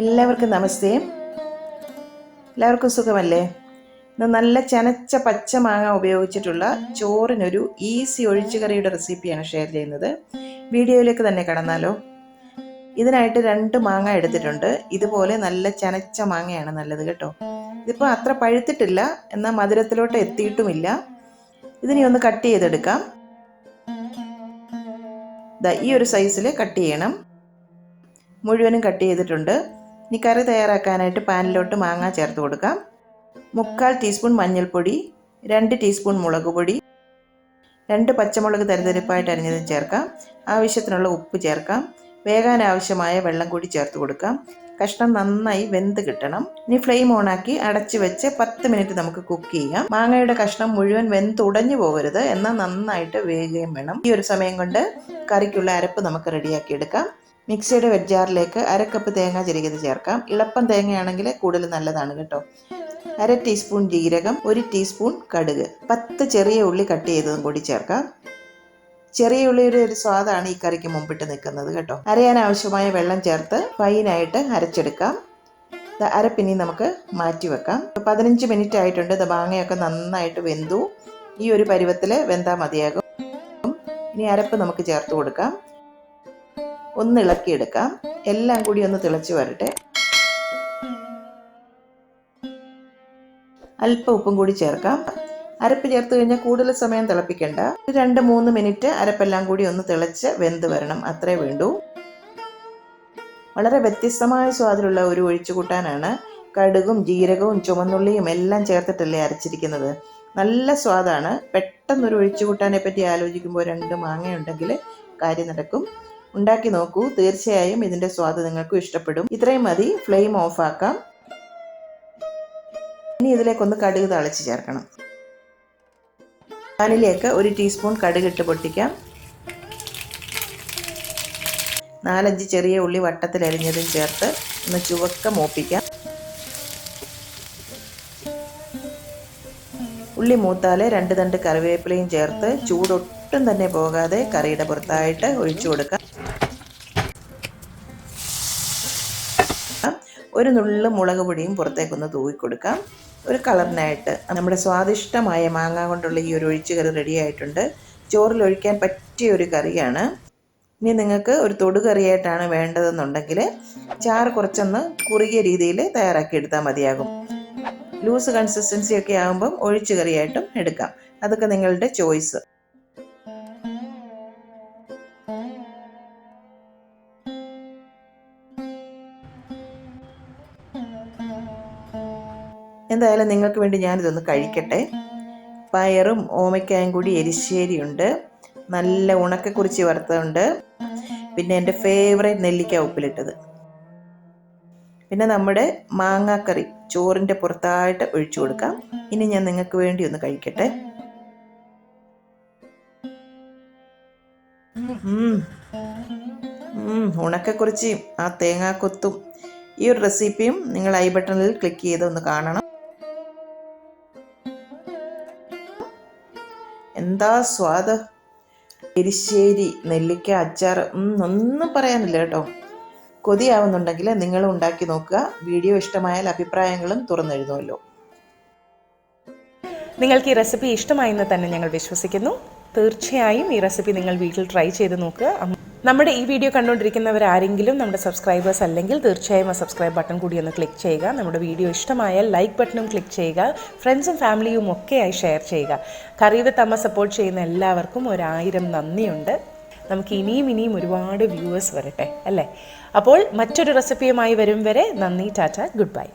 എല്ലാവർക്കും നമസ്തേ. എല്ലാവർക്കും സുഖമല്ലേ? ഇന്ന് നല്ല ചനച്ച പച്ച മാങ്ങ ഉപയോഗിച്ചിട്ടുള്ള ചോറിനൊരു ഈസി ഒഴിച്ചുകറിയുടെ റെസിപ്പിയാണ് ഷെയർ ചെയ്യുന്നത്. വീഡിയോയിലേക്ക് തന്നെ കടന്നാലോ. ഇതിനായിട്ട് രണ്ട് മാങ്ങ എടുത്തിട്ടുണ്ട്. ഇതുപോലെ നല്ല ചനച്ച മാങ്ങയാണ് നല്ലത് കേട്ടോ. ഇതിപ്പോൾ അത്ര പഴുത്തിട്ടില്ല എന്നാൽ മധുരത്തിലോട്ട് എത്തിയിട്ടുമില്ല. ഇതിനെ ഒന്ന് കട്ട് ചെയ്തെടുക്കാം. ഈ ഒരു സൈസിൽ കട്ട് ചെയ്യണം. മുഴുവനും കട്ട് ചെയ്തിട്ടുണ്ട്. ഇനി കറി തയ്യാറാക്കാനായിട്ട് പാനിലോട്ട് മാങ്ങ ചേർത്ത് കൊടുക്കാം. മുക്കാൽ ടീസ്പൂൺ മഞ്ഞൾപ്പൊടി രണ്ട് ടീസ്പൂൺ മുളക് പൊടി രണ്ട് പച്ചമുളക് തരിതരിപ്പായിട്ട് അരിഞ്ഞതും ചേർക്കാം. ആവശ്യത്തിനുള്ള ഉപ്പ് ചേർക്കാം. വേകാൻ ആവശ്യമായ വെള്ളം കൂടി ചേർത്ത് കൊടുക്കാം. കഷ്ണം നന്നായി വെന്ത് കിട്ടണം. ഇനി ഫ്ലെയിം ഓണാക്കി അടച്ചു വെച്ച് പത്ത് മിനിറ്റ് നമുക്ക് കുക്ക് ചെയ്യാം. മാങ്ങയുടെ കഷ്ണം മുഴുവൻ വെന്തുടഞ്ഞു പോകരുത്. എന്നാൽ നന്നായിട്ട് വേകുകയും വേണം. ഈ ഒരു സമയം കൊണ്ട് കറിക്കുള്ള അരപ്പ് നമുക്ക് റെഡിയാക്കി എടുക്കാം. മിക്സിയുടെ വെഡ്ജാറിലേക്ക് അര കപ്പ് തേങ്ങ ചിരകിയത് ചേർക്കാം. ഇളപ്പം തേങ്ങയാണെങ്കിൽ കൂടുതൽ നല്ലതാണ് കേട്ടോ. അര ടീസ്പൂൺ ജീരകം ഒരു ടീസ്പൂൺ കടുക്. പത്ത് ചെറിയ ഉള്ളി കട്ട് ചെയ്തതും കൂടി ചേർക്കാം. ചെറിയ ഉള്ളിയുടെ ഒരു സ്വാദാണ് ഈ കറിക്ക് മുമ്പിട്ട് നിൽക്കുന്നത് കേട്ടോ. അരയാൻ ആവശ്യമായ വെള്ളം ചേർത്ത് ഫൈനായിട്ട് അരച്ചെടുക്കാം. അരപ്പിനി നമുക്ക് മാറ്റി വെക്കാം. പതിനഞ്ച് മിനിറ്റ് ആയിട്ടുണ്ട്. ഇത് മാങ്ങയൊക്കെ നന്നായിട്ട് വെന്തു. ഈ ഒരു പരുവത്തിൽ വെന്താൽ മതിയാകും. ഇനി അരപ്പ് നമുക്ക് ചേർത്ത് കൊടുക്കാം. ഒന്ന് ഇളക്കിയെടുക്കാം. എല്ലാം കൂടി ഒന്ന് തിളച്ച് വരട്ടെ. അല്പം ഉപ്പും കൂടി ചേർക്കാം. അരപ്പ് ചേർത്ത് കഴിഞ്ഞാൽ കൂടുതൽ സമയം തിളപ്പിക്കണ്ട. രണ്ട് മൂന്ന് മിനിറ്റ് അരപ്പെല്ലാം കൂടി ഒന്ന് തിളച്ച് വെന്ത് വരണം. അത്രേ വേണ്ടൂ. വളരെ വ്യത്യസ്തമായ സ്വാദിലുള്ള ഒരു ഒഴിച്ചു കൂട്ടാനാണ് കടുകും ജീരകവും ചുമന്നുള്ളിയും എല്ലാം ചേർത്തിട്ടല്ലേ അരച്ചിരിക്കുന്നത്. നല്ല സ്വാദാണ്. പെട്ടെന്നൊരു ഒഴിച്ചു കൂട്ടാനെ പറ്റി ആലോചിക്കുമ്പോൾ രണ്ട് മാങ്ങയുണ്ടെങ്കിൽ കാര്യം നടക്കും. ഉണ്ടാക്കി നോക്കൂ. തീർച്ചയായും ഇതിന്റെ സ്വാദ് നിങ്ങൾക്കും ഇഷ്ടപ്പെടും. ഇത്രയും മതി. ഫ്ലെയിം ഓഫ് ആക്കാം. ഇനി ഇതിലേക്കൊന്ന് കടുക് തളിച്ച് ചേർക്കണം. പാനിലേക്ക് ഒരു ടീസ്പൂൺ കടുക് ഇട്ട് പൊട്ടിക്കാം. നാലഞ്ച് ചെറിയ ഉള്ളി വട്ടത്തിൽ അരിഞ്ഞതും ചേർത്ത് ഒന്ന് ചുവക്ക മൂപ്പിക്കാം. ഉള്ളി മൂത്താൽ രണ്ട് തണ്ട് കറിവേപ്പിലയും ചേർത്ത് ചൂടൊട്ടും തന്നെ പോകാതെ കറിയുടെ പുറത്തായിട്ട് ഒഴിച്ചു കൊടുക്കാം. ഒരു നുള്ളു മുളക് പൊടിയും പുറത്തേക്കൊന്ന് തൂവി കൊടുക്കാം. ഒരു കളറിനായിട്ട് നമ്മുടെ സ്വാദിഷ്ടമായ മാങ്ങ കൊണ്ടുള്ള ഈ ഒരു ഒഴിച്ചു കറി റെഡി ആയിട്ടുണ്ട്. ചോറിൽ ഒഴിക്കാൻ പറ്റിയ ഒരു കറിയാണ്. ഇനി നിങ്ങൾക്ക് ഒരു തൊടുകറിയായിട്ടാണ് വേണ്ടതെന്നുണ്ടെങ്കിൽ ചാറ് കുറച്ചൊന്ന് കുറുകിയ രീതിയിൽ തയ്യാറാക്കി എടുത്താൽ മതിയാകും. ലൂസ് കൺസിസ്റ്റൻസി ഒക്കെ ആകുമ്പം ഒഴിച്ചു കറിയായിട്ടും എടുക്കാം. അതൊക്കെ നിങ്ങളുടെ ചോയ്സ്. എന്തായാലും നിങ്ങൾക്ക് വേണ്ടി ഞാനിതൊന്ന് കഴിക്കട്ടെ. പയറും ഓമയ്ക്കായും കൂടി എരിശ്ശേരിയുണ്ട്. നല്ല ഉണക്കക്കുറിച്ചി വറുത്തതുണ്ട്. പിന്നെ എന്റെ ഫേവറേറ്റ് നെല്ലിക്ക ഉപ്പിലിട്ടത്. പിന്നെ നമ്മുടെ മാങ്ങാക്കറി ചോറിന്റെ പുറത്തായിട്ട് ഒഴിച്ചു കൊടുക്കാം. ഇനി ഞാൻ നിങ്ങൾക്ക് വേണ്ടി ഒന്ന് കഴിക്കട്ടെ. ഉണക്കക്കുറിച്ചിയും ആ തേങ്ങാക്കൊത്തും ഈ ഒരു റെസിപ്പിയും നിങ്ങൾ ഐ ബട്ടണിൽ ക്ലിക്ക് ചെയ്ത് ഒന്ന് കാണണം. എന്താ സ്വാദ്? എരിശ്ശേരി നെല്ലിക്ക അച്ചാർ ഒന്നും പറയാനില്ല കേട്ടോ. കൊതിയാവുന്നുണ്ടെങ്കിൽ നിങ്ങൾ ഉണ്ടാക്കി നോക്കുക. വീഡിയോ ഇഷ്ടമായാൽ അഭിപ്രായങ്ങളും തുറന്നെഴുതുമല്ലോ. നിങ്ങൾക്ക് ഈ റെസിപ്പി ഇഷ്ടമായെന്ന് തന്നെ ഞങ്ങൾ വിശ്വസിക്കുന്നു. തീർച്ചയായും ഈ റെസിപ്പി നിങ്ങൾ വീട്ടിൽ ട്രൈ ചെയ്ത് നോക്കുക. നമ്മുടെ ഈ വീഡിയോ കണ്ടുകൊണ്ടിരിക്കുന്നവർ ആരെങ്കിലും നമ്മുടെ സബ്സ്ക്രൈബേഴ്സ് അല്ലെങ്കിൽ തീർച്ചയായും ആ സബ്സ്ക്രൈബ് ബട്ടൺ കൂടി ഒന്ന് ക്ലിക്ക് ചെയ്യുക. നമ്മുടെ വീഡിയോ ഇഷ്ടമായാൽ ലൈക്ക് ബട്ടണും ക്ലിക്ക് ചെയ്യുക. ഫ്രണ്ട്സും ഫാമിലിയും ഒക്കെയായി ഷെയർ ചെയ്യുക. കറി വിത്ത് അമ്മ സപ്പോർട്ട് ചെയ്യുന്ന എല്ലാവർക്കും ഒരായിരം നന്ദിയുണ്ട്. നമുക്ക് ഇനിയും ഇനിയും ഒരുപാട് വ്യൂവേഴ്സ് വരട്ടെ അല്ലേ? അപ്പോൾ മറ്റൊരു റെസിപ്പിയുമായി വരും വരെ നന്ദി ടാറ്റ ഗുഡ് ബൈ